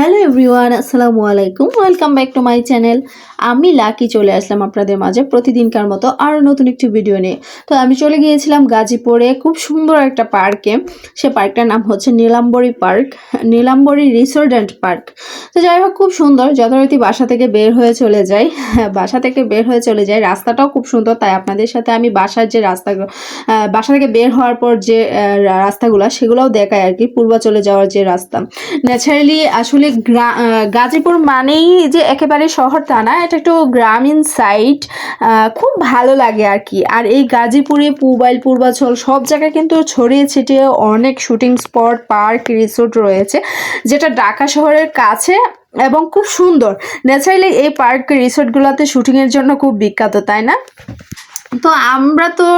Hello everyone, আসসালামু আলাইকুম। Welcome back to my channel. আমি লাকি, চলে আসলাম আপনাদের মাঝে প্রতিদিনকার মতো আরও নতুন একটি ভিডিও নিয়ে। তো আমি চলে গিয়েছিলাম গাজীপুরে খুব সুন্দর একটা পার্কে। সে পার্কটার নাম হচ্ছে Nilambari park, Nilambari resort and park. তো যাই হোক, খুব সুন্দর। যথারীতি বাসা থেকে বের হয়ে চলে যাই। বাসা থেকে বের হয়ে চলে যাই। রাস্তাটাও খুব সুন্দর। তাই আপনাদের সাথে আমি বাসার যে রাস্তাগুলো বাসা থেকে বের হওয়ার পর যে রাস্তাগুলো, সেগুলোও দেখায় আর কি। পূর্বাচলে যাওয়ার যে রাস্তা। ন্যাচারালি, আসলে গাজীপুর মানেই যে একেবারে শহর তা না, এটা একটু গ্রামীণ সাইড খুব ভালো লাগে আর কি। আর এই গাজীপুরে পুবাইল, পূর্বাচল সব জায়গায় কিন্তু ছড়িয়ে ছিটিয়ে অনেক শুটিং স্পট পার্ক রিসোর্ট রয়েছে, যেটা ঢাকা শহরের কাছে এবং খুব সুন্দর। ন্যাচারালি এই পার্ক রিসোর্টগুলোতে শুটিংয়ের জন্য খুব বিখ্যাত, তাই না? তো আমরা তো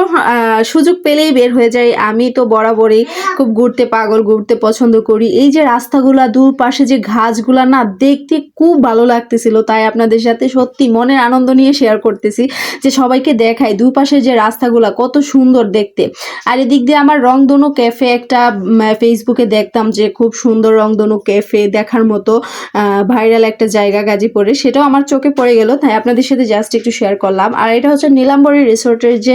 সুযোগ পেলেই বের হয়ে যাই। আমি তো বরাবরই খুব ঘুরতে পাগল, ঘুরতে পছন্দ করি। এই যে রাস্তাগুলা দূর পাশে যে ঘাসগুলা, না, দেখতে খুব ভালো লাগতেছিল। তাই আপনাদের সাথে সত্যি মনের আনন্দ নিয়ে শেয়ার করতেছি যে সবাইকে দেখাই দুই পাশে যে রাস্তাগুলা, কত সুন্দর দেখতে। আর এদিক দিয়ে আমার রংধনু ক্যাফে একটা ফেসবুকে দেখতাম যে খুব সুন্দর রংধনু ক্যাফে দেখার মতো ভাইরাল একটা জায়গা গাজীপুরে। সেটাও আমার চোখে পড়ে গেল। তাই আপনাদের সাথে জাস্ট একটু শেয়ার করলাম। আর এটা হচ্ছে নীলাম্বরী রিসোর্টের যে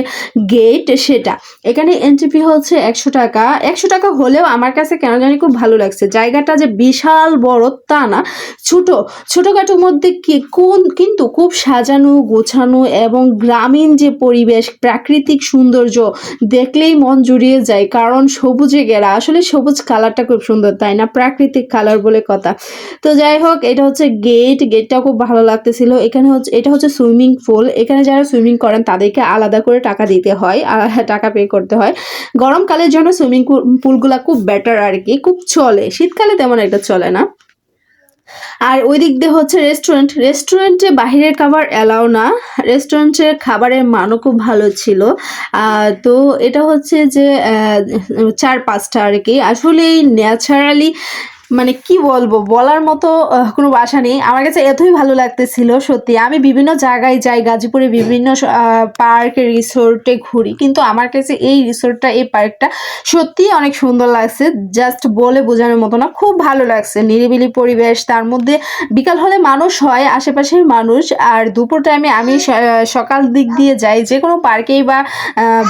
গেট সেটা। এখানে এন্ট্রি ফি হচ্ছে একশো টাকা। একশো টাকা হলেও আমার কাছে কেন জানি খুব ভালো লাগছে। জায়গাটা যে বিশাল বড় তা না। ছোট, ছোটোখাটোর মধ্যে কি কোন, কিন্তু খুব সাজানো, গোছানো এবং গ্রামীণ যে পরিবেশ, প্রাকৃতিক সৌন্দর্য দেখলেই মন জুড়িয়ে যায়। কারণ সবুজে গেরা আসলে সবুজ কালারটা খুব সুন্দর, তাই না? প্রাকৃতিক কালার বলে কথা। তো যাই হোক, এটা হচ্ছে গেট গেটটা খুব ভালো লাগতেছিল। এখানে হচ্ছে, এটা হচ্ছে সুইমিং পুল এখানে যারা সুইমিং করেন, তাদেরকে আলাদা করে টাকা দিতে হয় টাকা পে করতে হয়। গরমকালের জন্য সুইমিং পুলগুলা খুব বেটার আর কি, খুব চলে। শীতকালে তেমন একটা চলে না। আর ওই দিক দিয়ে হচ্ছে রেস্টুরেন্ট রেস্টুরেন্টে বাহিরের খাবার অ্যালাউ না। রেস্টুরেন্টের খাবারের মানও খুব ভালো ছিল। তো এটা হচ্ছে যে চার পাঁচটা আর কি। আসলে ন্যাচারালি মানে কি বলব, বলার মতো কোনো ভাষা নেই। আমার কাছে এতই ভালো লাগতেছিল, সত্যি। আমি বিভিন্ন জায়গায় যাই, গাজীপুরে বিভিন্ন পার্ক রিসোর্টে ঘুরি। কিন্তু আমার কাছে এই রিসোর্টটা এই পার্কটা সত্যি অনেক সুন্দর লাগছে। জাস্ট বলে বোঝানোর মতো না, খুব ভালো লাগছে। নিরিবিলি পরিবেশ, তার মধ্যে বিকাল হলে মানুষ হয়, আশেপাশের মানুষ। আর দুপুর টাইমে আমি সকাল দিক দিয়ে যাই, যে কোনো পার্কেই বা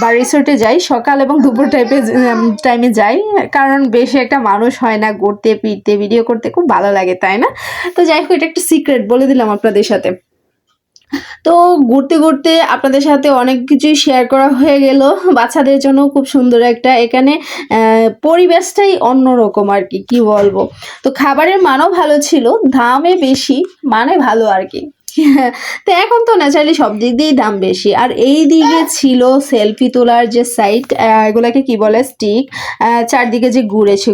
বা রিসোর্টে যাই। সকাল এবং দুপুর টাইপে টাইমে যাই। কারণ বেশি একটা মানুষ হয় না, ঘুরতে ফিরতে ভিডিও করতে খুব ভালো লাগে, তাই না? তো যাই হোক, এটা একটা সিক্রেট বলে দিলাম আপনাদের সাথে। তো ঘুরতে ঘুরতে আপনাদের সাথে অনেক কিছুই শেয়ার করা হয়ে গেল। বাচ্চাদের জন্য খুব সুন্দর একটা, এখানে পরিবেশটাই অন্যরকম আর কি কি বলব? তো খাবারের মানও ভালো ছিল, দামে বেশি মানে ভালো আর কি। তো এখন তো ন্যাচারালি সব দিক দিয়েই দাম বেশি। আর এই দিকে ছিল সেলফি তোলার যে সাইট এগুলাকে কি বলে স্টিক চারদিকে যে ঘুরেছে